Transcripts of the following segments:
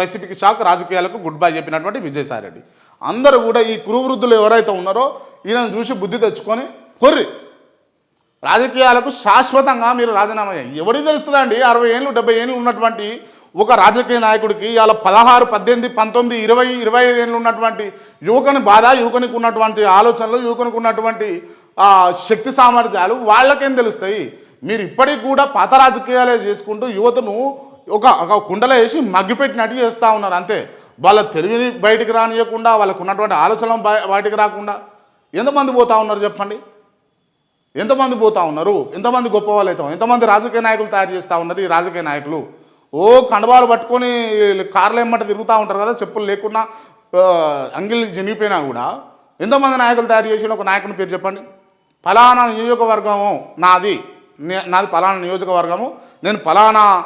వైసీపీకి షాక్ రాజకీయాలకు good bye చెప్పినటువంటి విజయసాయి రెడ్డి అందరూ కూడా ఈ కురువృద్ధులు ఎవరైతే ఉన్నారో ఈయనను చూసి బుద్ధి తెచ్చుకొని కొర్రి. రాజకీయాలకు శాశ్వతంగా మీరు రాజీనామా చేయండి. ఎవడికి తెలుస్తుందండి? అరవై ఏళ్ళు డెబ్బై ఏళ్ళు ఉన్నటువంటి ఒక రాజకీయ నాయకుడికి ఇవాళ పదహారు పద్దెనిమిది పంతొమ్మిది ఇరవై ఇరవై ఐదు ఏళ్ళు ఉన్నటువంటి యువకుని బాధ యువకునికి ఉన్నటువంటి ఆలోచనలు యువకునికి ఉన్నటువంటి శక్తి సామర్థ్యాలు వాళ్ళకేం తెలుస్తాయి? మీరు ఇప్పటికి కూడా పాత రాజకీయాలే చేసుకుంటూ యువతను ఒక ఒక కుండలో వేసి మగ్గిపెట్టినట్టు చేస్తూ ఉన్నారు అంతే. వాళ్ళ తెలివిని బయటికి రానియకుండా వాళ్ళకు ఉన్నటువంటి ఆలోచనలు బయ- బయటికి రాకుండా ఎంతమంది పోతూ ఉన్నారు చెప్పండి? ఎంతమంది పోతూ ఉన్నారు? ఎంతమంది గొప్ప వాళ్ళు అవుతాం ఎంతమంది రాజకీయ నాయకులు తయారు చేస్తూ ఉన్నారు ఈ రాజకీయ నాయకులు? ఓ కండవాలు పట్టుకొని కార్లు ఎమ్మట తిరుగుతూ ఉంటారు కదా చెప్పులు లేకుండా అంగిలి అంగిల్ జనిగిపోయినా కూడా ఎంతమంది నాయకులు తయారు చేసిన ఒక నాయకుని పేరు చెప్పండి? ఫలానా నియోజకవర్గము నాది. నే- నాది ఫలానా నియోజకవర్గము. నేను ఫలానా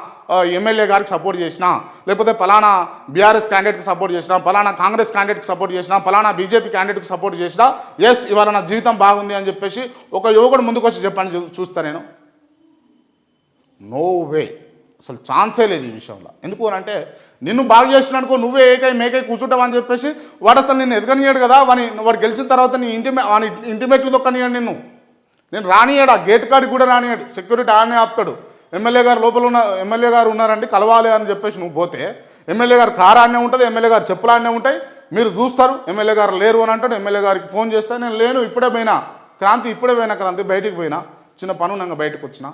ఎమ్మెల్యే గారికి సపోర్ట్ చేసిన లేకపోతే ఫలానా బీఆర్ఎస్ క్యాండిడేట్కి సపోర్ట్ చేసిన ఫలానా కాంగ్రెస్ క్యాండిడేట్కి సపోర్ట్ చేసిన పలానా బీజేపీ క్యాండిడేట్కి సపోర్ట్ చేసిన ఎస్ ఇవాళ నా జీవితం బాగుంది అని చెప్పేసి ఒక యువకుడు ముందుకు వచ్చి చెప్పండి చూస్తా నేను. నో వే అసలు ఛాన్సే లేదు ఈ విషయంలో. ఎందుకు అని అంటే నిన్ను బాగు చేసిన అనుకో నువ్వే ఏకై మేకై కూర్చుంటావు అని చెప్పేసి వాడు అసలు నిన్ను ఎదగనియాడు కదా వాని వాడు గెలిచిన తర్వాత నీ ఇంటిమే వాని ఇంటిమేట్లు దొక్కనియాడు నిన్ను. నేను రానియాడు ఆ గేట్ కాడికి కూడా రానియాడు సెక్యూరిటీ ఆడనే ఆపుతాడు. ఎమ్మెల్యే గారు లోపల ఉన్న ఎమ్మెల్యే గారు ఉన్నారండి కలవాలి అని చెప్పేసి నువ్వు పోతే ఎమ్మెల్యే గారు కారాన్నే ఉంటుంది ఎమ్మెల్యే గారు చెప్పులాన్నే ఉంటాయి. మీరు చూస్తారు ఎమ్మెల్యే గారు లేరు అని అంటాడు ఎమ్మెల్యే గారికి ఫోన్ చేస్తే నేను లేను ఇప్పుడే పోయినా క్రాంతి ఇప్పుడే పోయినా క్రాంతి బయటికి పోయినా చిన్న పను నాకు బయటకు వచ్చిన.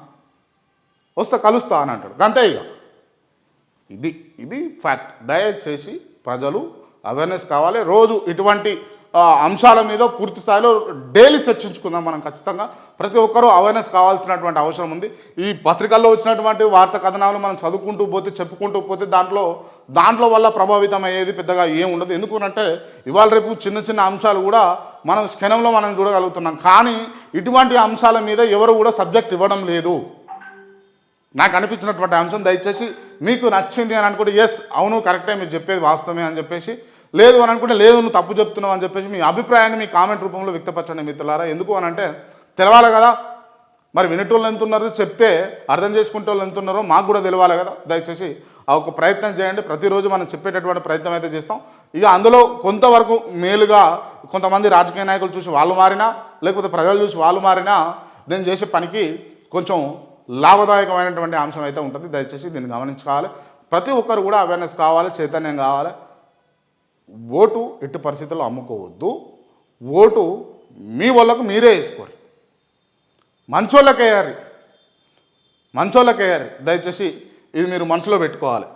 వస్తా కలుస్తా అని అంటాడు. అంతే ఇక. ఇది ఇది ఫ్యాక్ట్ దయచేసి ప్రజలు అవేర్నెస్ కావాలి. రోజు ఇటువంటి అంశాల మీద పూర్తి స్థాయిలో డైలీ చర్చించుకుందాం మనం ఖచ్చితంగా. ప్రతి ఒక్కరూ అవేర్నెస్ కావాల్సినటువంటి అవసరం ఉంది. ఈ పత్రికల్లో వచ్చినటువంటి వార్త కథనాలు మనం చదువుకుంటూ పోతే చెప్పుకుంటూ పోతే దాంట్లో దాంట్లో వల్ల ప్రభావితం అయ్యేది పెద్దగా ఏం ఉండదు. ఎందుకునంటే ఇవాళ రేపు చిన్న చిన్న అంశాలు కూడా మనం క్షణంలో మనం చూడగలుగుతున్నాం. కానీ ఇటువంటి అంశాల మీద ఎవరు కూడా సబ్జెక్ట్ ఇవ్వడం లేదు. నాకు అనిపించినటువంటి అంశం దయచేసి మీకు నచ్చింది అని అనుకుంటే ఎస్ అవును కరెక్టే మీరు చెప్పేది వాస్తవమే అని చెప్పేసి లేదు అని అనుకుంటే లేదు నువ్వు తప్పు చెప్తున్నావు అని చెప్పేసి మీ అభిప్రాయాన్ని మీ కామెంట్ రూపంలో వ్యక్తపరచండి మిత్రులారా. ఎందుకు అని అంటే తెలవాలి కదా. మరి వినేటోళ్ళు ఎంత ఉన్నారు చెప్తే అర్థం చేసుకుంటే వాళ్ళు ఎంత ఉన్నారో మాకు కూడా తెలియాలి కదా. దయచేసి ఆ ఒక ప్రయత్నం చేయండి. ప్రతిరోజు మనం చెప్పేటటువంటి ప్రయత్నం అయితే చేస్తాం. ఇక అందులో కొంతవరకు మేలుగా కొంతమంది రాజకీయ నాయకులు చూసి వాళ్ళు మారినా లేకపోతే ప్రజలు చూసి వాళ్ళు మారినా నేను చేసే పనికి కొంచెం లాభదాయకమైనటువంటి అంశం అయితే ఉంటుంది. దయచేసి దీన్ని గమనించుకోవాలి. ప్రతి ఒక్కరు కూడా అవేర్నెస్ కావాలి చైతన్యం కావాలి. ఓటు ఎట్టి పరిస్థితుల్లో అమ్ముకోవద్దు. ఓటు మీ వాళ్ళకు మీరే వేసుకోరు. మంచోళ్ళకి వేయాలి దయచేసి ఇది మీరు మనసులో పెట్టుకోవాలి.